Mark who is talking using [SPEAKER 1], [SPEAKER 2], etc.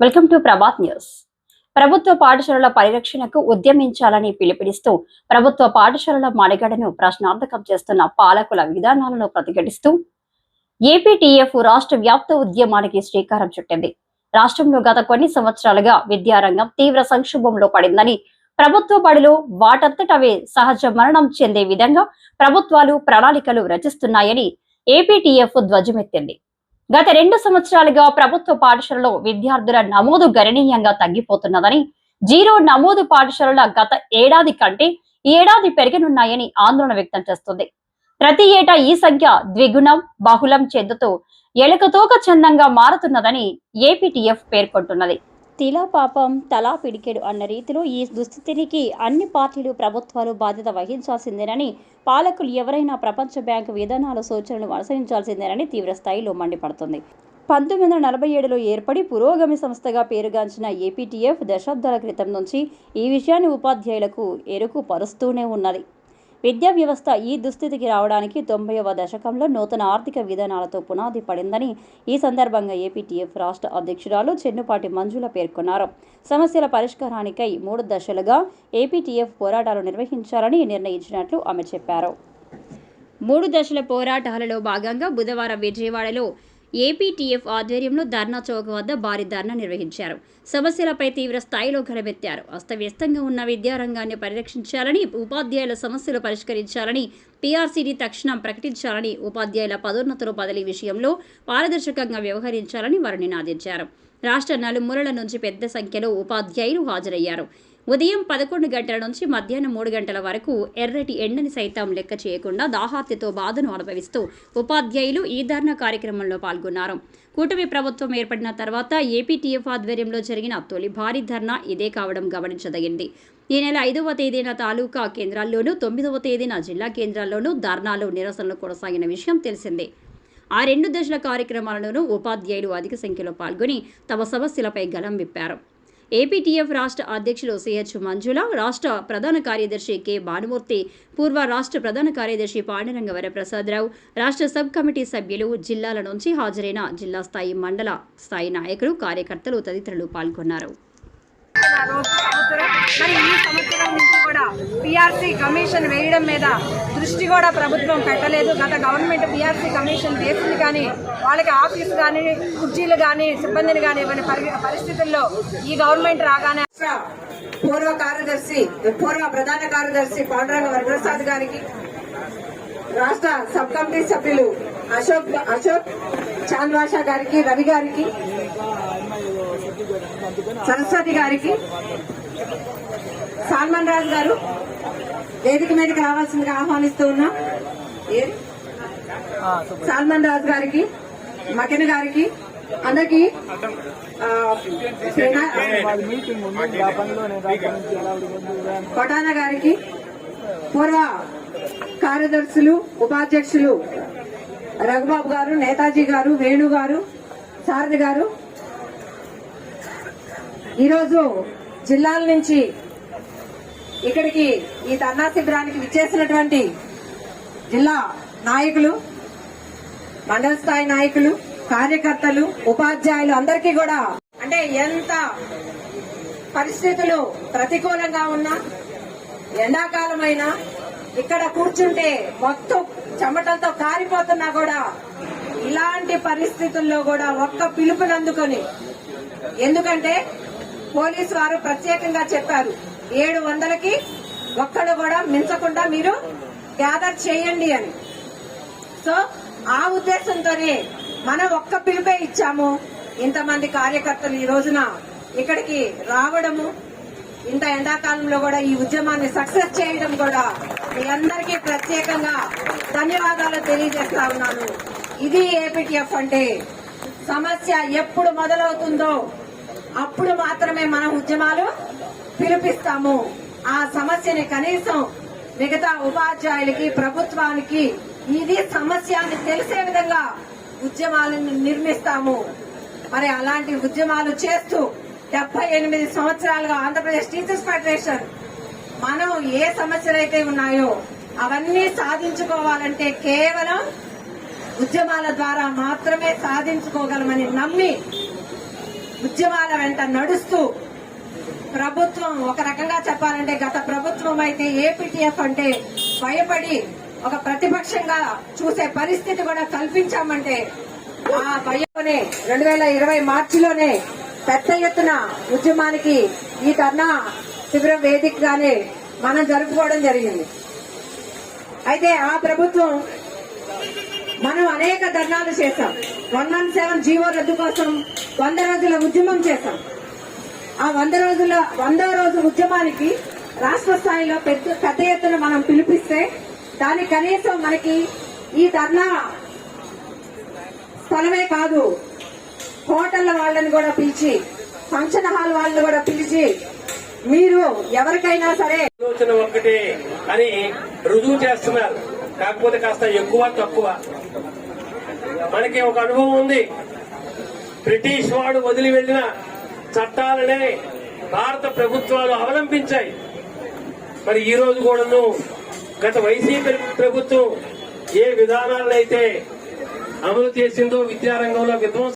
[SPEAKER 1] Welcome to Prabhat news. ప్రభుత్వ పాఠశాలల పరిరక్షణకు ఉద్యమించాలని పిలుపునిస్తూ ప్రభుత్వ పాఠశాలల మనుగడను ప్రశ్నార్థకం చేస్తున్న పాలకుల విధానాలను ప్రతిఘటిస్తూ ఏపీటీఎఫ్ రాష్ట్ర వ్యాప్త ఉద్యమానికి శ్రీకారం చుట్టింది. రాష్ట్రంలో గత కొన్ని సంవత్సరాలుగా విద్యారంగం తీవ్ర సంక్షోభంలో పడిందని ప్రభుత్వ బడులు వాటంతటవే సహజ మరణం చెందే విధంగా ప్రభుత్వాలు ప్రణాళికలు రచిస్తున్నాయని ఏపీటీఎఫ్ ధ్వజమెత్తింది. గత రెండు సంవత్సరాలుగా ప్రభుత్వ పాఠశాలలో విద్యార్థుల నమోదు గణనీయంగా తగ్గిపోతున్నదని జీరో నమోదు పాఠశాలల గత ఏడాది కంటే ఈ ఏడాది పెరిగనున్నాయని ఆందోళన వ్యక్తం చేస్తుంది. ప్రతి ఏటా ఈ సంఖ్య ద్విగుణం బహుళం చెందుతూ ఎలకతోక చందంగా మారుతున్నదని ఏపీటీఎఫ్ పేర్కొంటున్నది. తిలా పాపం తలా పిడికెడు అన్న రీతిలో ఈ దుస్థితికి అన్ని పార్టీలు ప్రభుత్వాలు బాధ్యత వహించాల్సిందేనని పాలకులు ఎవరైనా ప్రపంచ బ్యాంకు విధానాల సూచనలు అనుసరించాల్సిందేనని తీవ్ర స్థాయిలో మండిపడుతుంది. పంతొమ్మిది వందల నలభై ఏడులో ఏర్పడి పురోగమి సంస్థగా పేరుగాంచిన ఏపీటీఎఫ్ దశాబ్దాల క్రితం నుంచి ఈ విషయాన్ని ఉపాధ్యాయులకు ఎరుకు పరుస్తూనే ఉన్నది. విద్యా వ్యవస్థ ఈ దుస్థితికి రావడానికి తొంభైవ దశకంలో నూతన ఆర్థిక విధానాలతో పునాది పడిందని ఈ సందర్భంగా ఏపీటీఎఫ్ రాష్ట్ర అధ్యక్షురాలు చెన్నుపాటి మంజుల పేర్కొన్నారు. సమస్యల పరిష్కారానికై మూడు దశలుగా ఏపీటీఎఫ్ పోరాటాలు నిర్వహించాలని నిర్ణయించినట్లు ఆమె చెప్పారు. మూడు దశల పోరాటాలలో భాగంగా బుధవారం విజయవాడలో ఏపీటీఎఫ్ ఆధ్వర్యంలో ధర్నా చౌక్ వద్ద భారీ ధర్నా నిర్వహించారు. సమస్యలపై తీవ్ర స్థాయిలో గడమెత్తారు అస్తవ్యస్తంగా ఉన్న విద్యారంగాన్ని పరిరక్షించాలని ఉపాధ్యాయుల సమస్యలు పరిష్కరించాలని పీఆర్సీని తక్షణం ప్రకటించాలని ఉపాధ్యాయుల పదోన్నతులు బదిలీ విషయంలో పారదర్శకంగా వ్యవహరించాలని వారు నినాదించారు. రాష్ట్ర నలుమూలల నుంచి పెద్ద సంఖ్యలో ఉపాధ్యాయులు హాజరయ్యారు. ఉదయం పదకొండు గంటల నుంచి మధ్యాహ్నం మూడు గంటల వరకు ఎర్రటి ఎండని సైతం లెక్క చేయకుండా దాహార్తితో బాధను అనుభవిస్తూ ఉపాధ్యాయులు ఈ ధర్నా కార్యక్రమంలో పాల్గొన్నారు. కూటమి ప్రభుత్వం ఏర్పడిన తర్వాత ఏపీటీఎఫ్ ఆధ్వర్యంలో జరిగిన తొలి భారీ ధర్నా ఇదే కావడం గమనించదగింది. ఈ నెల ఐదవ తేదీన తాలూకా కేంద్రాల్లోనూ తొమ్మిదవ తేదీన జిల్లా కేంద్రాల్లోనూ ధర్నాలు నిరసనలు కొనసాగిన విషయం తెలిసిందే. ఆ రెండు దశల కార్యక్రమాలలోనూ ఉపాధ్యాయులు అధిక సంఖ్యలో పాల్గొని తమ సమస్యలపై గలం విప్పారు. ఏపీటీఎఫ్ రాష్ట్ర అధ్యక్షులు సిహెచ్ మంజుల రాష్ట్ర ప్రధాన కార్యదర్శి కె భానుమూర్తి పూర్వ రాష్ట్ర ప్రధాన కార్యదర్శి పాండురంగ వరప్రసాదరావు రాష్ట్ర సబ్ కమిటీ సభ్యులు జిల్లాల నుంచి హాజరైన జిల్లా స్థాయి మండల స్థాయి నాయకులు కార్యకర్తలు తదితరులు పాల్గొన్నారు.
[SPEAKER 2] చేస్తున్నారు. సంవత్సరం మరి ఈ సంవత్సరం నుంచి కూడా పిఆర్సీ కమిషన్ వేయడం మీద దృష్టి కూడా ప్రభుత్వం పెట్టలేదు. గత గవర్నమెంట్ పిఆర్సీ కమిషన్ వేసింది కానీ వాళ్ళకి ఆఫీస్ కానీ కుర్చీలు కానీ సిబ్బందిని కానీ ఇవ్వని పరిస్థితుల్లో ఈ గవర్నమెంట్ రాగానే
[SPEAKER 3] పూర్వ కార్యదర్శి పూర్వ ప్రధాన కార్యదర్శి పాండురంగ వరప్రసాద్ గారికి రాష్ట్ర సబ్ కమిటీ సభ్యులు అశోక్ అశోక్ చాంద్వాషా గారికి రవి గారికి సరస్వతి గారికి సాల్మన్ రాజు గారు వేదిక మీదకి రావాల్సిందిగా ఆహ్వానిస్తూ ఉన్నాం. ఏ- సాల్మన్ రాజు గారికి మకెన్ గారికి అందరికి పటానా గారికి పూర్వ కార్యదర్శులు ఉపాధ్యక్షులు రఘుబాబు గారు నేతాజీ గారు వేణు గారు సారథి గారు ఈరోజు జిల్లాల నుంచి ఇక్కడికి ఈ ధర్నా శిబిరానికి విచ్చేసినటువంటి జిల్లా నాయకులు మండల స్థాయి నాయకులు కార్యకర్తలు ఉపాధ్యాయులు అందరికీ కూడా అంటే ఎంత పరిస్థితులు ప్రతికూలంగా ఉన్నా ఎండాకాలమైనా ఇక్కడ కూర్చుంటే మొత్తం చెమటలతో కారిపోతున్నా కూడా ఇలాంటి పరిస్థితుల్లో కూడా ఒక్క పిలుపునందుకొని. ఎందుకంటే పోలీసు వారు ప్రత్యేకంగా చెప్పారు. ఏడు వందలకి ఒక్కడు కూడా మించకుండా మీరు గ్యాదర్ చేయండి అని. సో ఆ ఉద్దేశంతోనే మనం ఒక్క పిలుపే ఇచ్చాము. ఇంతమంది కార్యకర్తలు ఈ రోజున ఇక్కడికి రావడము ఇంత ఎండాకాలంలో కూడా ఈ ఉద్యమాన్ని సక్సెస్ చేయడం కూడా మీ అందరికీ ప్రత్యేకంగా ధన్యవాదాలు తెలియజేస్తా ఉన్నాను. ఇది ఏపీటీఎఫ్ అంటే సమస్య ఎప్పుడు మొదలవుతుందో అప్పుడు మాత్రమే మన ఉద్యమాలు పిలిపిస్తాము. ఆ సమస్యని కనీసం మిగతా ఉపాధ్యాయులకి ప్రభుత్వానికి ఇది సమస్య అని తెలిసే విధంగా ఉద్యమాలను నిర్మిస్తాము. మరి అలాంటి ఉద్యమాలు చేస్తూ డెబ్బై ఎనిమిది సంవత్సరాలుగా ఆంధ్రప్రదేశ్ టీచర్స్ ఫెడరేషన్ మనం ఏ సమస్యలైతే ఉన్నాయో అవన్నీ సాధించుకోవాలంటే కేవలం ఉద్యమాల ద్వారా మాత్రమే సాధించుకోగలమని నమ్మి ఉద్యమాల వెంట నడుస్తూ ప్రభుత్వం ఒక రకంగా చెప్పాలంటే గత ప్రభుత్వం అయితే ఏపీటీఎఫ్ అంటే భయపడి ఒక ప్రతిపక్షంగా చూసే పరిస్థితి కూడా కల్పించామంటే ఆ భయంలోనే రెండు వేల ఇరవై మార్చిలోనే పెద్ద ఎత్తున ఉద్యమానికి ఈ ధర్నా శిబిరం వేదికగానే మనం జరుపుకోవడం జరిగింది. అయితే ఆ ప్రభుత్వం మనం అనేక ధర్నాలు చేశాం. వన్ వన్ సెవెన్ జీవో రద్దు కోసం వంద రోజుల ఉద్యమం చేశాం. ఆ వంద రోజుల వంద రోజుల ఉద్యమానికి రాష్ట్ర స్థాయిలో పెద్ద పెద్ద ఎత్తున మనం పిలిపిస్తే దాని కనీసం మనకి ఈ ధర్నా స్థలమే కాదు హోటళ్ళ వాళ్ళని కూడా పిలిచి ఫంక్షన్ హాల్ వాళ్ళని కూడా పిలిచి మీరు ఎవరికైనా సరే
[SPEAKER 4] ఆలోచన ఒక్కటే అని రుజువు చేస్తున్నారు. కాకపోతే కాస్త ఎక్కువ తక్కువ. మనకి ఒక అనుభవం ఉంది. బ్రిటిష్ వాడు వదిలి వెళ్ళిన చట్టాలనే భారత ప్రభుత్వాలు అవలంబించాయి. మరి ఈ రోజు కూడాను గత వైసీపీ ప్రభుత్వం ఏ విధానాలనైతే అమలు చేసిందో విద్యారంగంలో విధ్వంసం